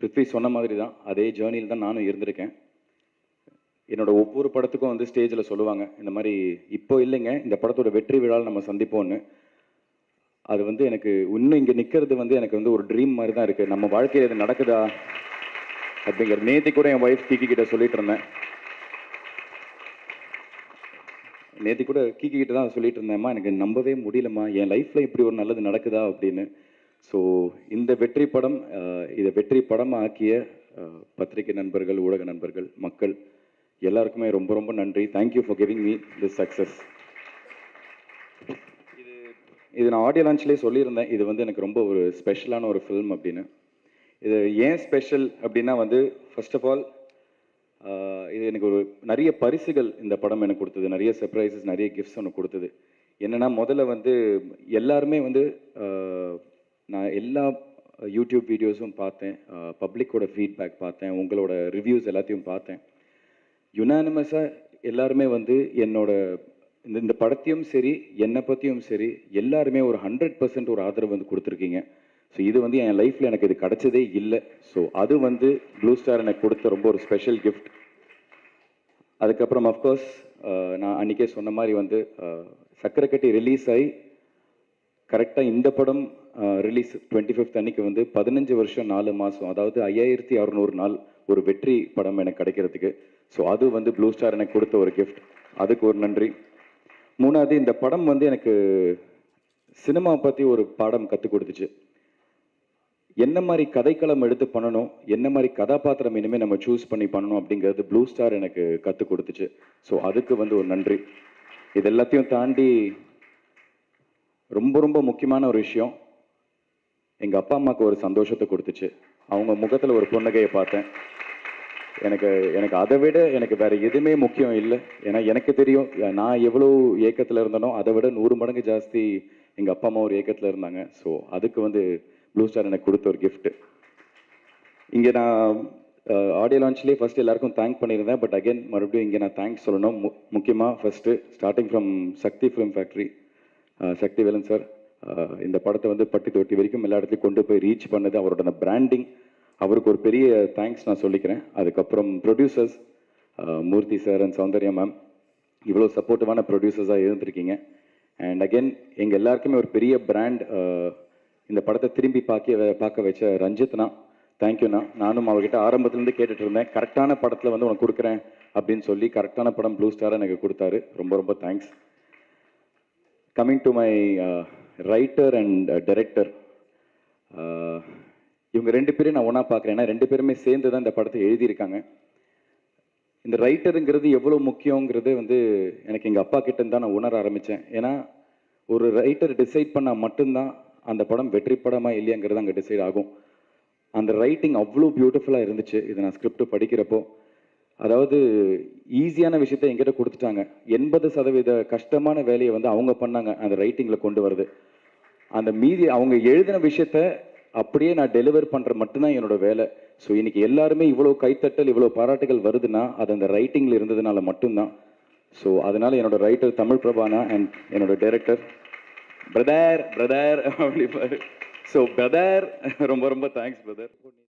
பிருத்வி சொன்ன மாதிரி தான் அதே ஜேர்னியில் தான் நானும் இருந்திருக்கேன். என்னோட ஒவ்வொரு படத்துக்கும் வந்து ஸ்டேஜில் சொல்லுவாங்க இந்த மாதிரி இப்போ இல்லைங்க இந்த படத்தோட வெற்றி விழாவில் நம்ம சந்திப்போம்னு. அது வந்து எனக்கு இன்னும் இங்கே நிற்கிறது வந்து எனக்கு வந்து ஒரு ட்ரீம் மாதிரி தான் இருக்குது நம்ம வாழ்க்கையில் இது நடக்குதா? அப்படிங்கிற நேத்தி கூட என் ஒய்ஃப் கீக்கி கிட்ட சொல்லிட்டு இருந்தேன். நேத்தி கூட கீக்கி கிட்ட தான் சொல்லிட்டு இருந்தேம்மா எனக்கு நம்பவே முடியலம்மா என் லைஃப்பில் இப்படி ஒரு நல்லது நடக்குதா அப்படின்னு. ஸோ இந்த வெற்றி படம் இதை வெற்றி படமா ஆக்கிய பத்திரிகை நண்பர்கள் ஊடக நண்பர்கள் மக்கள் எல்லாருக்குமே ரொம்ப ரொம்ப நன்றி. Thank you for giving me this success இது இது நான் ஆடியோ லான்ச்லேயே சொல்லியிருந்தேன். இது வந்து எனக்கு ரொம்ப ஒரு ஸ்பெஷலான ஒரு ஃபில்ம் அப்படின்னு. இது ஏன் ஸ்பெஷல் அப்படின்னா வந்து ஃபர்ஸ்ட் ஆஃப் ஆல் இது எனக்கு ஒரு நிறைய பரிசுகள் இந்த படம் எனக்கு கொடுத்தது. நிறைய சர்ப்ரைசஸ் நிறைய கிஃப்ட்ஸ் ஒன்று கொடுத்தது. என்னன்னா முதல்ல வந்து எல்லாருமே வந்து நான் எல்லா யூடியூப் வீடியோஸும் பார்த்தேன் பப்ளிக்கோட ஃபீட்பேக் பார்த்தேன் உங்களோட ரிவ்யூஸ் எல்லாத்தையும் பார்த்தேன். யுனானிமஸாக எல்லாருமே வந்து என்னோட இந்த இந்த படத்தையும் சரி என்னை பற்றியும் சரி எல்லாருமே ஒரு ஹண்ட்ரட் பர்சன்ட் ஒரு ஆதரவு வந்து கொடுத்துருக்கீங்க. ஸோ இது வந்து என் லைஃப்பில் எனக்கு இது கிடச்சதே இல்லை. ஸோ அது வந்து ப்ளூ ஸ்டார் எனக்கு கொடுத்த ரொம்ப ஒரு ஸ்பெஷல் கிஃப்ட் அதுக்கப்புறம் அஃப்கோர்ஸ் நான் அன்றைக்கே சொன்ன மாதிரி வந்து சக்கரை கட்டி ரிலீஸ் ஆகி கரெக்டாக இந்த படம் ரிலீஸ் டுவெண்ட்டி ஃபிஃப்த் அன்னைக்கு வந்து பதினஞ்சு வருஷம் நாலு மாதம் அதாவது ஐயாயிரத்தி அறநூறு நாள் ஒரு வெற்றி படம் எனக்கு கிடைக்கிறதுக்கு. ஸோ அது வந்து ப்ளூ ஸ்டார் எனக்கு கொடுத்த ஒரு கிஃப்ட் அதுக்கு ஒரு நன்றி. மூணாவது இந்த படம் வந்து எனக்கு சினிமா பற்றி ஒரு பாடம் கற்றுக் கொடுத்துச்சு. என்ன மாதிரி கதைக்களம் எடுத்து பண்ணணும் என்ன மாதிரி கதாபாத்திரம் இனிமேல் நம்ம சூஸ் பண்ணி பண்ணணும் அப்படிங்கிறது ப்ளூ ஸ்டார் எனக்கு கற்றுக் கொடுத்துச்சு. ஸோ அதுக்கு வந்து ஒரு நன்றி. இது எல்லாத்தையும் தாண்டி ரொம்ப ரொம்ப முக்கியமான ஒரு விஷயம். எங்கள் அப்பா அம்மாவுக்கு ஒரு சந்தோஷத்தை கொடுத்துச்சு. அவங்க முகத்தில் ஒரு புன்னகையை பார்த்தேன். எனக்கு எனக்கு அதை விட எனக்கு வேறு எதுவுமே முக்கியம் இல்லை. ஏன்னா எனக்கு தெரியும் நான் எவ்வளோ ஏக்கத்தில் இருந்தனோ அதை விட நூறு மடங்கு ஜாஸ்தி எங்கள் அப்பா அம்மா ஒரு ஏக்கத்தில் இருந்தாங்க. ஸோ அதுக்கு வந்து ப்ளூ ஸ்டார் எனக்கு கொடுத்த ஒரு கிஃப்ட்டு இங்கே நான் ஆடியோ லான்ச்லேயே ஃபஸ்ட்டு எல்லாருக்கும் தேங்க் பண்ணியிருந்தேன். பட் அகைன் மறுபடியும் இங்கே நான் தேங்க்ஸ் சொல்லணும். மு முக்கியமாக first starting from Sakthi film factory Sakthi Velan sir இந்த படத்தை வந்து பட்டி தொட்டி வரைக்கும் எல்லா இடத்துலையும் கொண்டு போய் ரீச் பண்ணது அவரோட அந்த பிராண்டிங் அவருக்கு ஒரு பெரிய தேங்க்ஸ் நான் சொல்லிக்கிறேன். அதுக்கப்புறம் producers Murthy sir and Soundarya ma'am இவ்வளோ சப்போர்ட்டிவான ப்ரொடியூசர்ஸாக இருந்திருக்கீங்க. அண்ட் அகெயின் எங்கள் எல்லாருக்குமே ஒரு பெரிய பிராண்ட் இந்த படத்தை திரும்பி பார்க்க பார்க்க வச்ச ரஞ்சித்னா தேங்க்யூண்ணா நானும் அவர்கிட்ட ஆரம்பத்துலேருந்து கேட்டுட்டு இருந்தேன். கரெக்டான படத்தில் வந்து உனக்கு கொடுக்குறேன் அப்படின்னு சொல்லி கரெக்டான படம் ப்ளூ ஸ்டாராக எனக்கு கொடுத்தாரு. ரொம்ப ரொம்ப thanks coming to my writer and director இவங்க ரெண்டு பேரும் நான் ஒன்றா பார்க்குறேன். ஏன்னா ரெண்டு பேருமே சேர்ந்து தான் இந்த படத்தை எழுதியிருக்காங்க. இந்த ரைட்டருங்கிறது எவ்வளோ முக்கியங்கிறது வந்து எனக்கு எங்கள் அப்பா கிட்ட தான் நான் உணர ஆரம்பித்தேன் ஏன்னா ஒரு ரைட்டர் டிசைட் பண்ணால் மட்டும்தான் அந்த படம் வெற்றி படமா இல்லையாங்கிறது அங்கே டிசைட் ஆகும். அந்த ரைட்டிங் அவ்வளோ பியூட்டிஃபுல்லாக இருந்துச்சு. இதை நான் ஸ்கிரிப்ட் படிக்கிறப்போ அதாவது ஈஸியான விஷயத்த எங்கிட்ட கொடுத்துட்டாங்க. எண்பது சதவீத கஷ்டமான வேலையை வந்து அவங்க பண்ணாங்க அந்த ரைட்டிங்கில் கொண்டு வருது அந்த மீதி அவங்க எழுதின விஷயத்த அப்படியே நான் டெலிவர் பண்ணுற மட்டும்தான் என்னோட வேலை. ஸோ இன்னைக்கு எல்லாருமே இவ்வளோ கைத்தட்டல் இவ்வளோ பாராட்டுகள் வருதுன்னா அது அந்த ரைட்டிங்கில் இருந்ததுனால மட்டும்தான். ஸோ அதனால என்னோட ரைட்டர் தமிழ் பிரபானா அண்ட் என்னோட டைரக்டர் பிரதர் பிரதர் அப்படி ஸோ பிரதர் ரொம்ப ரொம்ப தேங்க்ஸ் பிரதர்